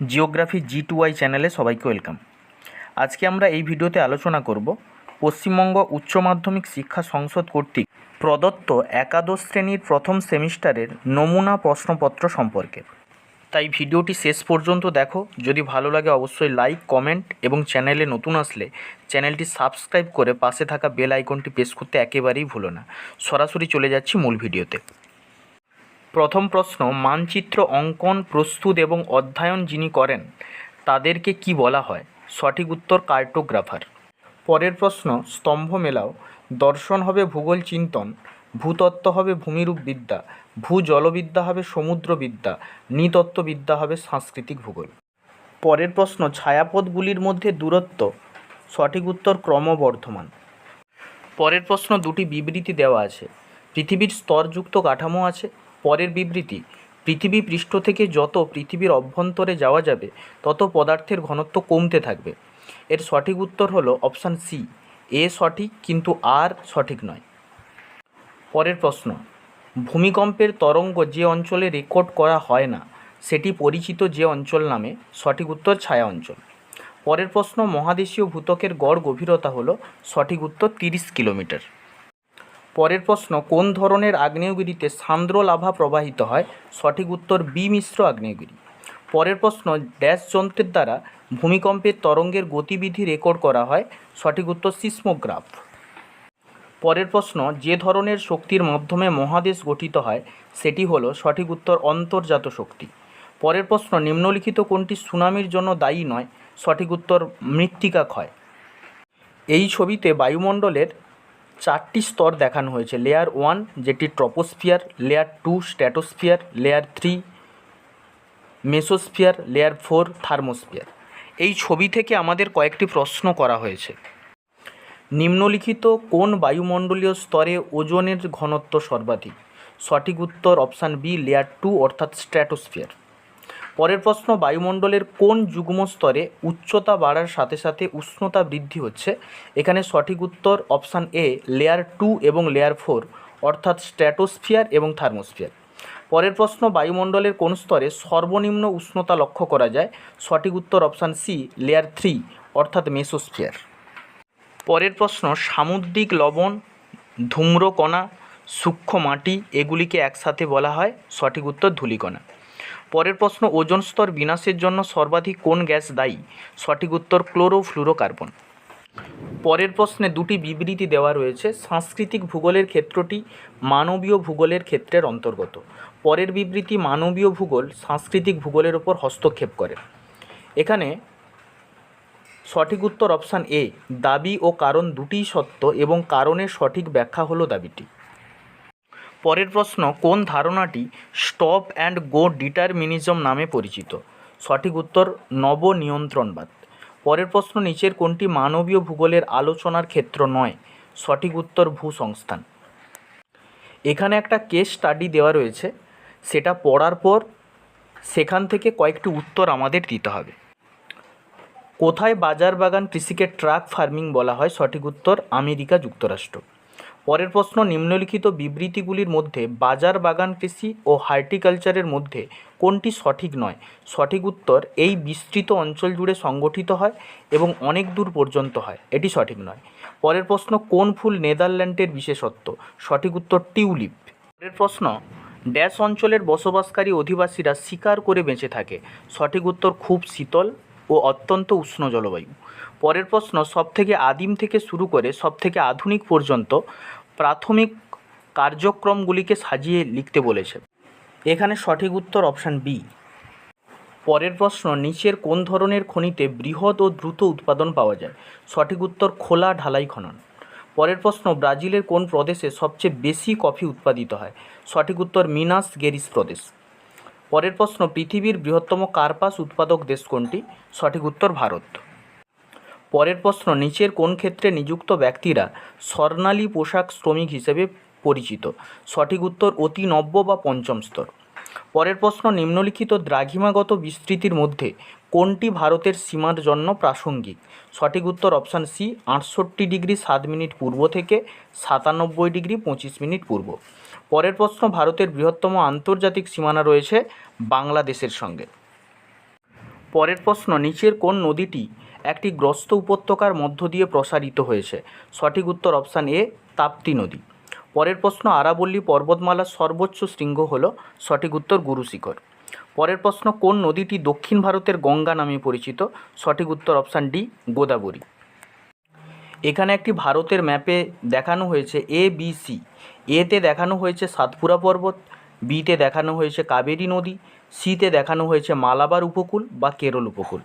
Geography জি two Y চ্যানেলে সবাইকে welcome. আজকে আমরা এই ভিডিওতে আলোচনা করব পশ্চিমবঙ্গ উচ্চ মাধ্যমিক শিক্ষা সংসদ কর্তৃক প্রদত্ত একাদশ শ্রেণির প্রথম সেমিস্টারের নমুনা প্রশ্নপত্র সম্পর্কে। তাই ভিডিওটি শেষ পর্যন্ত দেখো, যদি ভালো লাগে অবশ্যই লাইক, কমেন্ট এবং চ্যানেলে নতুন আসলে চ্যানেলটি সাবস্ক্রাইব করে পাশে থাকা বেল আইকনটি প্রেস করতে একেবারেই ভুলো না। সরাসরি চলে যাচ্ছি মূল ভিডিওতে। প্রথম প্রশ্ন, মানচিত্র অঙ্কন প্রস্তুত এবং অধ্যয়ন যিনি করেন, তাদেরকে কি বলা হয়? সঠিক উত্তর, কার্টোগ্রাফার। পরের প্রশ্ন, স্তম্ভ মেলাও, দর্শন হবে ভূগোল চিন্তন, ভূতত্ত্ব হবে ভূমিরূপ বিদ্যা ভূ জলবিদ্যা হবে সমুদ্রবিদ্যা, নৃতত্ত্ববিদ্যা হবে সাংস্কৃতিক ভূগোল। পরের প্রশ্ন, ছায়াপথগুলির মধ্যে দূরত্ব, সঠিক উত্তর ক্রমবর্ধমান। পরের প্রশ্ন, দুটি বিবৃতি দেওয়া আছে, পৃথিবীর স্তরযুক্ত কাঠামো আছে পরের বিবৃতি, পৃথিবী পৃষ্ঠ থেকে যত পৃথিবীর অভ্যন্তরে যাওয়া যাবে, তত পদার্থের ঘনত্ব কমতে থাকবে। এর সঠিক উত্তর হলো অপশান সি, এ সঠিক কিন্তু আর সঠিক নয়। পরের প্রশ্ন, ভূমিকম্পের তরঙ্গ যে অঞ্চলে রেকর্ড করা হয় না, সেটি পরিচিত যে অঞ্চল নামে সঠিক উত্তর ছায়া অঞ্চল। পরের প্রশ্ন, মহাদেশীয় ভূতকের গড় গভীরতা হলো সঠিক উত্তর তিরিশ কিলোমিটার। পরের প্রশ্ন, কোন ধরনের আগ্নেয়গিরিতে সান্দ্র লাভা প্রবাহিত হয়? সঠিক উত্তর, বি মিশ্র আগ্নেয়গিরি। পরের প্রশ্ন, ড্যাশ যন্ত্রের দ্বারা ভূমিকম্পের তরঙ্গের গতিবিধি রেকর্ড করা হয়? সঠিক উত্তর, সিসমোগ্রাফ। পরের প্রশ্ন, যে ধরনের শক্তির মাধ্যমে মহাদেশ গঠিত হয়, সেটি হলো সঠিক উত্তর, অন্তর্জাত শক্তি। পরের প্রশ্ন, নিম্নলিখিত কোনটি সুনামির জন্য দায়ী নয়? সঠিক উত্তর মৃত্তিকা ক্ষয় এই ছবিতে বায়ুমণ্ডলের চারটি স্তর দেখানো হয়েছে। লেয়ার ওয়ান যেটি troposphere layer two stratosphere layer three mesosphere layer four thermosphere এই ছবি থেকে আমাদের কয়েকটি প্রশ্ন করা হয়েছে। নিম্নলিখিত কোন বায়ুমণ্ডলীয় স্তরে ওজনের ঘনত্ব সর্বাধিক? সঠিক উত্তর অপশান বি লেয়ার টু অর্থাৎ স্ট্র্যাটোস্ফিয়ার পরের প্রশ্ন, বায়ুমণ্ডলের কোন যুগ্ম স্তরে উচ্চতা বাড়ার সাথে সাথে উষ্ণতা বৃদ্ধি হচ্ছে? এখানে সঠিক উত্তর অপশান এ লেয়ার টু এবং লেয়ার ফোর অর্থাৎ স্ট্র্যাটোস্ফিয়ার এবং থার্মোস্ফিয়ার পরের প্রশ্ন, বায়ুমণ্ডলের কোন স্তরে সর্বনিম্ন উষ্ণতা লক্ষ্য করা যায়? সঠিক উত্তর অপশান সি লেয়ার থ্রি অর্থাৎ মেসোস্ফিয়ার পরের প্রশ্ন, সামুদ্রিক লবণ, ধূম্রকণা, সূক্ষ্ম মাটি, এগুলিকে একসাথে বলা হয়? সঠিক উত্তর ধূলিকণা। পরের প্রশ্ন, ওজন স্তর বিনাশের জন্য সর্বাধিক কোন গ্যাস দায়ী? সঠিক উত্তর, ক্লোরোফ্লুরোকার্বন। পরের প্রশ্নে দুটি বিবৃতি দেওয়া রয়েছে। সাংস্কৃতিক ভূগোলের ক্ষেত্রটি মানবীয় ভূগোলের ক্ষেত্রের অন্তর্গত। পরের বিবৃতি, মানবীয় ভূগোল সাংস্কৃতিক ভূগোলের ওপর হস্তক্ষেপ করে। এখানে সঠিক উত্তর অপশান এ, দাবি ও কারণ দুটিই সত্য এবং কারণের সঠিক ব্যাখ্যা হলো দাবিটি। পরের প্রশ্ন, কোন ধারণাটি স্টপ অ্যান্ড গো ডিটারমিনিজম নামে পরিচিত? সঠিক উত্তর, নবনিয়ন্ত্রণবাদ। পরের প্রশ্ন, নিচের কোনটি মানবীয় ভূগোলের আলোচনার ক্ষেত্র নয়? সঠিক উত্তর, ভূসংস্থান। এখানে একটা কেস স্টাডি দেওয়া রয়েছে। সেটা পড়ার পর সেখান থেকে কয়েকটি উত্তর আমাদের দিতে হবে। কোথায় বাজার বাগান কৃষিকে ট্রাক ফার্মিং বলা হয়? সঠিক উত্তর, আমেরিকা যুক্তরাষ্ট্র। পরের প্রশ্ন, নিম্নলিখিত বিবৃতিগুলির মধ্যে বাজার, বাগান, কৃষি ও হার্টিকালচারের মধ্যে কোনটি সঠিক নয়? সঠিক উত্তর, এই বিস্তৃত অঞ্চল জুড়ে সংগঠিত হয় এবং অনেক দূর পর্যন্ত হয়। এটি সঠিক নয়। পরের প্রশ্ন, কোন ফুল নেদারল্যান্ডের বিশেষত্ব? সঠিক উত্তর, টিউলিপ। পরের প্রশ্ন, ড্যাশ অঞ্চলের বসবাসকারী অধিবাসীরা শিকার করে বেঁচে থাকে। সঠিক উত্তর, খুব শীতল ও অত্যন্ত উষ্ণ জলবায়ু। পরের প্রশ্ন, সবথেকে আদিম থেকে শুরু করে সবথেকে আধুনিক পর্যন্ত প্রাথমিক কার্যক্রমগুলিকে সাজিয়ে লিখতে বলেছে। এখানে সঠিক উত্তর অপশান বি। পরের প্রশ্ন, নিচের কোন ধরনের খনিতে বৃহৎ ও দ্রুত উৎপাদন পাওয়া যায়? সঠিক উত্তর, খোলা ঢালাই খনন। পরের প্রশ্ন, ব্রাজিলের কোন প্রদেশে সবচেয়ে বেশি কফি উৎপাদিত হয়? সঠিক উত্তর, মিনাস গেরিস প্রদেশ। পরের প্রশ্ন, পৃথিবীর বৃহত্তম কার্পাস উৎপাদক দেশ কোনটি? সঠিক উত্তর, ভারত। পরের প্রশ্ন, নিচের কোন ক্ষেত্রে নিযুক্ত ব্যক্তিরা স্বর্ণালী পোশাক শ্রমিক হিসেবে পরিচিত? সঠিক উত্তর, অতি নব্য বা পঞ্চম স্তর। পরের প্রশ্ন, নিম্নলিখিত দ্রাঘিমাগত বিস্তৃতির মধ্যে কোনটি ভারতের সীমার জন্য প্রাসঙ্গিক? সঠিক উত্তর, অপশান সি, আটষট্টি ডিগ্রি সাত মিনিট পূর্ব থেকে সাতানব্বই ডিগ্রি পঁচিশ মিনিট পূর্ব। পরের প্রশ্ন, ভারতের বৃহত্তম আন্তর্জাতিক সীমানা রয়েছে বাংলাদেশের সঙ্গে। পরের প্রশ্ন, নিচের কোন নদীটি একটি গ্রস্ত উপত্যকার মধ্য দিয়ে প্রসারিত হয়েছে? সঠিক উত্তর অপশান এ, তাপ্তি নদী। পরের প্রশ্ন, আরাবল্লী পর্বতমালার সর্বোচ্চ শৃঙ্গ হল সঠিক উত্তর গুরুশিখর। পরের প্রশ্ন, কোন নদীটি দক্ষিণ ভারতের গঙ্গা নামে পরিচিত? সঠিক উত্তর অপশান ডি, গোদাবরী। এখানে একটি ভারতের ম্যাপে দেখানো হয়েছে এ বি সি এতে দেখানো হয়েছে সাতপুরা পর্বত বিতে দেখানো হয়েছে কাবেরী নদী সিতে দেখানো হয়েছে মালাবার উপকূল বা কেরল উপকূল।